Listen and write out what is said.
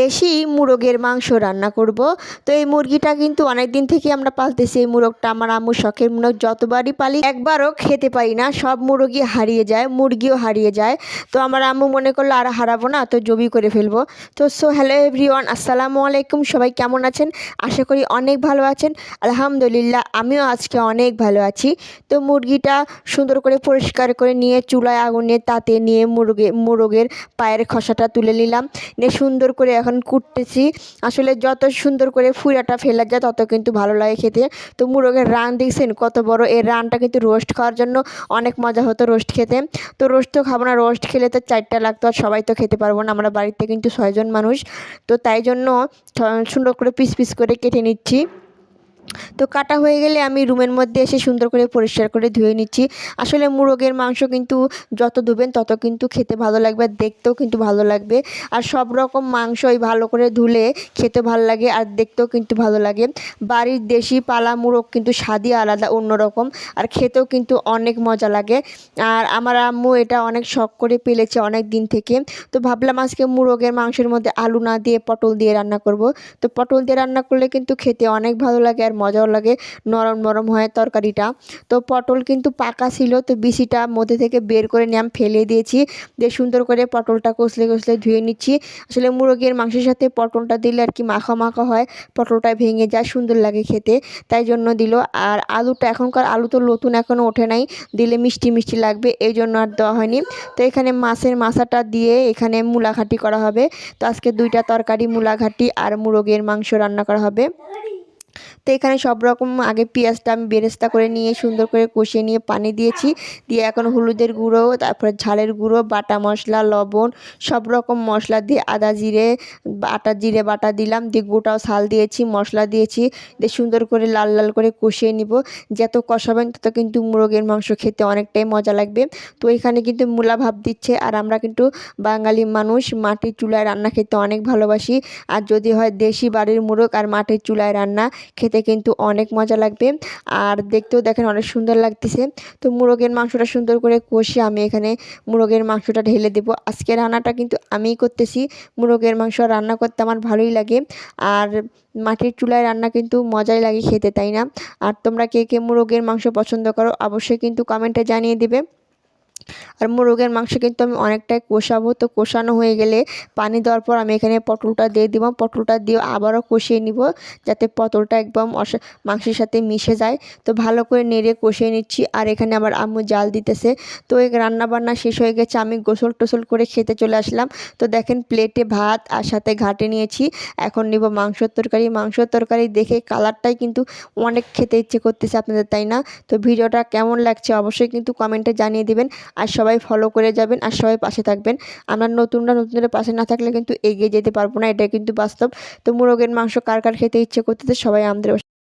দেশি মুরগের মাংস রান্না করব। তো এই মুরগিটা কিন্তু অনেক দিন থেকে আমরা পালতেছি। এই মুরগটা আমার আম্মু শখের মুরগ যতবারই পালি, একবারও খেতে পারি না। সব মুরগি হারিয়ে যায়, মুরগিও হারিয়ে যায়। তো আমার আম্মু মনে করল, আর হারাবো না, তো জবি করে ফেলব। তো সো হ্যালো এভরিওয়ান, আসসালামু আলাইকুম। সবাই কেমন আছেন? আশা করি অনেক ভালো আছেন। আলহামদুলিল্লাহ, আমিও আজকে অনেক ভালো আছি। তো মুরগিটা সুন্দর করে পরিষ্কার করে নিয়ে চুলায় আগুনে তাতে নিয়ে মুরগে, মুরগের পায়ের খসাটা তুলে নিলাম। নিয়ে সুন্দর করে এখন কুটতেছি। আসলে যত সুন্দর করে ফুরাটা ফেলা যায়, তত কিন্তু ভালো লাগে খেতে। তো মুরগের রান দেখছেন? কত বড় এই রানটা কিন্তু রোস্ট খাওয়ার জন্য অনেক মজা হতো রোস্ট খেতে। তো রোস্ট তো খাব না, রোস্ট খেলে তো চারটা লাগতো আর সবাই তো খেতে পারব না। আমরা বাড়িতে কিন্তু ছয়জন মানুষ। তো তাই জন্য সুন্দর করে পিস পিস করে কেটে নিচ্ছি। তো কাটা হয়ে গেলে আমি রুমের মধ্যে এসে সুন্দর করে পরিষ্কার করে ধুয়ে নিচ্ছি। আসলে মুরগের মাংস কিন্তু যত ধুবেন তত কিন্তু খেতে ভালো লাগবে আর দেখতেও কিন্তু ভালো লাগবে। আর সব রকম মাংসই ভালো করে ধুলে খেতে ভালো লাগে আর দেখতেও কিন্তু ভালো লাগে। বাড়ির দেশি পালা মুরগ কিন্তু স্বাদই আলাদা অন্যরকম আর খেতেও কিন্তু অনেক মজা লাগে। আর আমার আম্মু এটা অনেক শখ করে পেলেছে অনেক দিন থেকে। তো ভাবলাম আজকে মুরগের মাংসের মধ্যে আলু না দিয়ে পটল দিয়ে রান্না করব। তো পটল দিয়ে রান্না করলে কিন্তু খেতে অনেক ভালো লাগে আর মজাও লাগে, নরম নরম হয় তরকারিটা। তো পটল কিন্তু পাকা ছিল, তো বিচিটা মধ্যে থেকে বের করে নিয়ে আমি ফেলে দিয়েছি। দিয়ে সুন্দর করে পটলটা কষলে কষলে ধুয়ে নিচ্ছি। আসলে মুরগির মাংসের সাথে পটলটা দিলে আর কি মাখা মাখা হয়, পটলটা ভেঙে যায়, সুন্দর লাগে খেতে। তাই জন্য দিল। আর আলুটা এখনকার আলু তো নতুন এখনও ওঠে নাই, দিলে মিষ্টি মিষ্টি লাগবে, এই জন্য আর দেওয়া হয়নি। তো এখানে মাছের মাথাটা দিয়ে এখানে মূলাঘাটি করা হবে। তো আজকে দুইটা তরকারি, মূলাঘাটি আর মুরগের মাংস রান্না করা হবে। তো এখানে সব রকম আগে পেঁয়াজটা আমি বেরেস্তা করে নিয়ে, সুন্দর করে কষিয়ে নিয়ে পানি দিয়েছি। দিয়ে এখন হলুদের গুঁড়ো, তারপরে ঝালের গুঁড়ো, বাটা মশলা, লবণ, সব রকম মশলা দিয়ে আদা জিরে, আটা জিরে বাটা দিলাম। দিয়ে গোটাও শাল দিয়েছি, মশলা দিয়েছি। দিয়ে সুন্দর করে লাল লাল করে কষিয়ে নিব। যত কষাবেন তত কিন্তু মুরগের মাংস খেতে অনেকটাই মজা লাগবে। তো এখানে কিন্তু মূলা ভাব দিচ্ছে। আর আমরা কিন্তু বাঙালি মানুষ, মাটির চুলায় রান্না খেতে অনেক ভালোবাসি। আর যদি হয় দেশি বাড়ির মুরগ আর মাটির চুলায় রান্না খেতে কিন্তু অনেক মজা লাগবে। আর দেখতেও দেখেন অনেক সুন্দর লাগতেছে। তো মুরগের মাংসটা সুন্দর করে কষে আমি এখানে মুরগের মাংসটা ঢেলে দেবো। আজকে রান্নাটা কিন্তু আমিই করতেছি। মুরগের মাংস রান্না করতে আমার ভালোই লাগে। আর মাটির চুলায় রান্না কিন্তু মজাই লাগে খেতে, তাই না? আর তোমরা কে কে মুরগের মাংস পছন্দ করো অবশ্যই কিন্তু কমেন্টে জানিয়ে দেবে। আর মোরগের মাংস কিন্তু আমি অনেকটাই কষাবো। তো কষানো হয়ে গেলে পানি দেওয়ার পর আমি এখানে পটলটা দিয়ে দিব। পটলটা দিয়ে আবারও কষিয়ে নিব যাতে পটলটা একদম মাংসের সাথে মিশে যায়। তো ভালো করে নেড়ে কষিয়ে নিচ্ছি। আর এখানে আবার আম্মু জাল দিতেছে। তো এই রান্না বান্না শেষ হয়ে গেছে। আমি গোসল টোসল করে খেতে চলে আসলাম। তো দেখেন প্লেটে ভাত আর সাথে ঘাটে নিয়েছি। এখন নিব মাংসর তরকারি। মাংসর তরকারি দেখে কালারটাই কিন্তু অনেক খেতে ইচ্ছে করতেছে আপনাদের, তাই না? তো ভিডিওটা কেমন লাগছে অবশ্যই কিন্তু কমেন্টে জানিয়ে দিবেন। আর সবাই ফলো করে যাবেন আর সবাই পাশে থাকবেন। আমরা নতুনরা নতুনদের পাশে না থাকলে কিন্তু এগিয়ে যেতে পারব না, এটাই কিন্তু বাস্তব। তো মুরগের মাংস কার কার খেতে ইচ্ছে করতেছে সবাই আমাদের